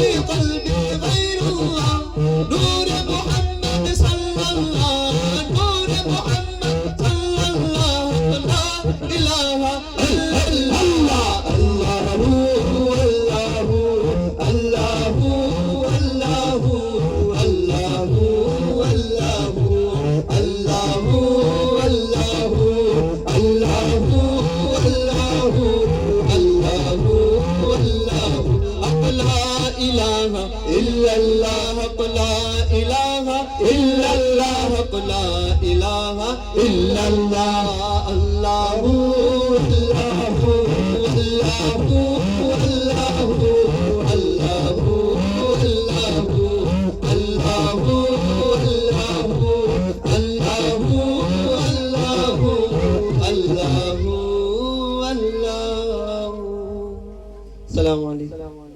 You. ইলাহা ইল্লাল্লাহ লা ইলাহা ইল্লাল্লাহ লা ইলাহা ইল্লাল্লাহ আল্লাহু আল্লাহু আল্লাহু আল্লাহু আল্লাহু আল্লাহু আল্লাহু আল্লাহু আল্লাহু আল্লাহু আল্লাহু আল্লাহু আসসালামু আলাইকুম